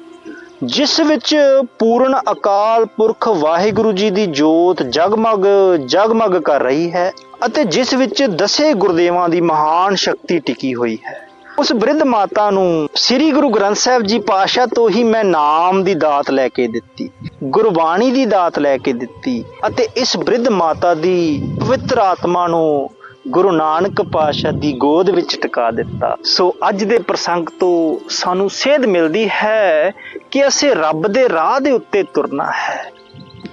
ਜਿਸ ਵਿੱਚ ਪੂਰਨ ਅਕਾਲ ਪੁਰਖ ਵਾਹਿਗੁਰੂ ਜੀ ਦੀ ਜੋਤ ਜਗਮਗ ਜਗਮਗ ਕਰ ਰਹੀ ਹੈ ਅਤੇ ਜਿਸ ਵਿੱਚ ਦਸੇ ਗੁਰਦੇਵਾਂ ਦੀ ਮਹਾਨ ਸ਼ਕਤੀ ਟਿਕੀ ਹੋਈ ਹੈ। ਉਸ ਬ੍ਰਿਧ ਮਾਤਾ ਨੂੰ ਸ੍ਰੀ ਗੁਰੂ ਗ੍ਰੰਥ ਸਾਹਿਬ ਜੀ ਪਾਸ਼ਾ ਤੋਂ ਹੀ ਮੈਂ ਨਾਮ ਦੀ ਦਾਤ ਲੈ ਕੇ ਦਿੱਤੀ, ਗੁਰਬਾਣੀ ਦੀ ਦਾਤ ਲੈ ਕੇ ਦਿੱਤੀ ਅਤੇ ਇਸ ਬ੍ਰਿਧ ਮਾਤਾ ਦੀ ਪਵਿੱਤਰ ਆਤਮਾ ਨੂੰ ਗੁਰੂ ਨਾਨਕ ਪਾਤਸ਼ਾਹ ਦੀ ਗੋਦ ਵਿੱਚ ਟਿਕਾ ਦਿੱਤਾ। ਸੋ ਅੱਜ ਦੇ ਪ੍ਰਸੰਗ ਤੋਂ ਸਾਨੂੰ ਸੇਧ ਮਿਲਦੀ ਹੈ ਕਿ ਅਸੀਂ ਰੱਬ ਦੇ ਰਾਹ ਦੇ ਉੱਤੇ ਤੁਰਨਾ ਹੈ।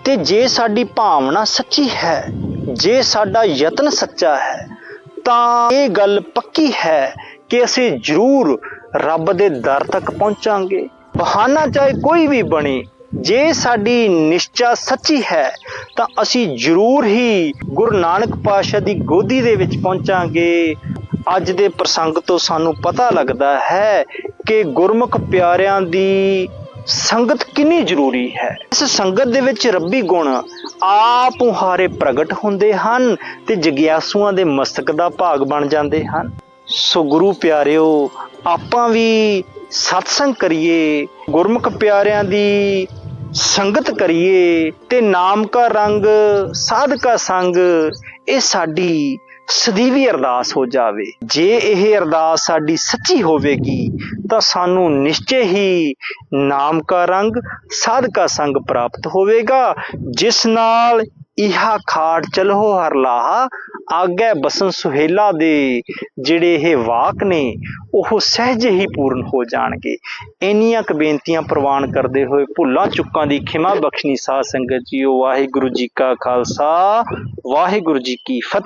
ਤੇ ਜੇ ਸਾਡੀ ਭਾਵਨਾ ਸੱਚੀ ਹੈ, ਜੇ ਸਾਡਾ ਯਤਨ ਸੱਚਾ ਹੈ, ਤਾਂ ਇਹ ਗੱਲ ਪੱਕੀ ਹੈ ਕਿ ਅਸੀਂ ਜ਼ਰੂਰ ਰੱਬ ਦੇ ਦਰ ਤੱਕ ਪਹੁੰਚਾਂਗੇ। ਬਹਾਨਾ ਚਾਹੇ ਕੋਈ ਵੀ ਬਣੇ, ਜੇ ਸਾਡੀ ਨਿਸ਼ਚਾ ਸੱਚੀ ਹੈ, ਤਾਂ ਅਸੀਂ ਜ਼ਰੂਰ ਹੀ ਗੁਰੂ ਨਾਨਕ ਪਾਤਸ਼ਾਹ ਦੀ ਗੋਦੀ ਦੇ ਵਿੱਚ ਪਹੁੰਚਾਂਗੇ। ਅੱਜ ਦੇ ਪ੍ਰਸੰਗ ਤੋਂ ਸਾਨੂੰ ਪਤਾ ਲੱਗਦਾ ਹੈ ਕਿ ਗੁਰਮੁਖ ਪਿਆਰਿਆਂ ਦੀ ਸੰਗਤ ਕਿੰਨੀ ਜ਼ਰੂਰੀ ਹੈ? ਇਸ ਸੰਗਤ ਦੇ ਵਿੱਚ ਰੱਬੀ ਗੁਣ ਆਪ ਉਹਾਰੇ ਪ੍ਰਗਟ ਹੁੰਦੇ ਹਨ ਤੇ ਜਗਿਆਸੂਆਂ ਦੇ ਮਸਤਕ ਦਾ ਭਾਗ ਬਣ ਜਾਂਦੇ ਹਨ। ਸੋ ਗੁਰੂ ਪਿਆਰਿਓ, ਆਪਾਂ ਵੀ ਸਤਸੰਗ ਕਰੀਏ, ਗੁਰਮੁਖ ਪਿਆਰਿਆਂ ਦੀ ਸੰਗਤ ਕਰੀਏ ਤੇ ਨਾਮ ਕਾ ਰੰਗ ਸਾਧ ਕਾ ਸੰਗ, ਇਹ ਸਾਡੀ ਸਦੀਵੀ ਅਰਦਾਸ ਹੋ ਜਾਵੇ। ਜੇ ਇਹ ਅਰਦਾਸ ਸਾਡੀ ਸੱਚੀ ਹੋਵੇਗੀ, ਤਾਂ ਸਾਨੂੰ ਨਿਸ਼ਚੈ ਹੀ ਨਾਮ ਕਾ ਰੰਗ ਸਾਧਕਾ ਸੰਗ ਪ੍ਰਾਪਤ ਹੋਵੇਗਾ। ਜਿਸ ਨਾਲ ਇਹਾ ਖਾਟ ਚਲੋ ਹਰ ਲਾਹਾ, ਆਗੇ ਬਸਨ ਸੁਹੇਲਾ ਦੇ ਜਿਹੜੇ ਇਹ ਵਾਕ ਨੇ, ਉਹ ਸਹਿਜ ਹੀ ਪੂਰਨ ਹੋ ਜਾਣਗੇ। ਇੰਨੀਆਂ ਕੁ ਬੇਨਤੀਆਂ ਪ੍ਰਵਾਨ ਕਰਦੇ ਹੋਏ ਭੁੱਲਾਂ ਚੁੱਕਾਂ ਦੀ ਖਿਮਾ ਬਖਸ਼ਣੀ ਸਾਧ ਸੰਗਤ ਜੀਓ। ਵਾਹਿਗੁਰੂ ਜੀ ਕਾ ਖਾਲਸਾ, ਵਾਹਿਗੁਰੂ ਜੀ ਕੀ ਫਤਿਹ।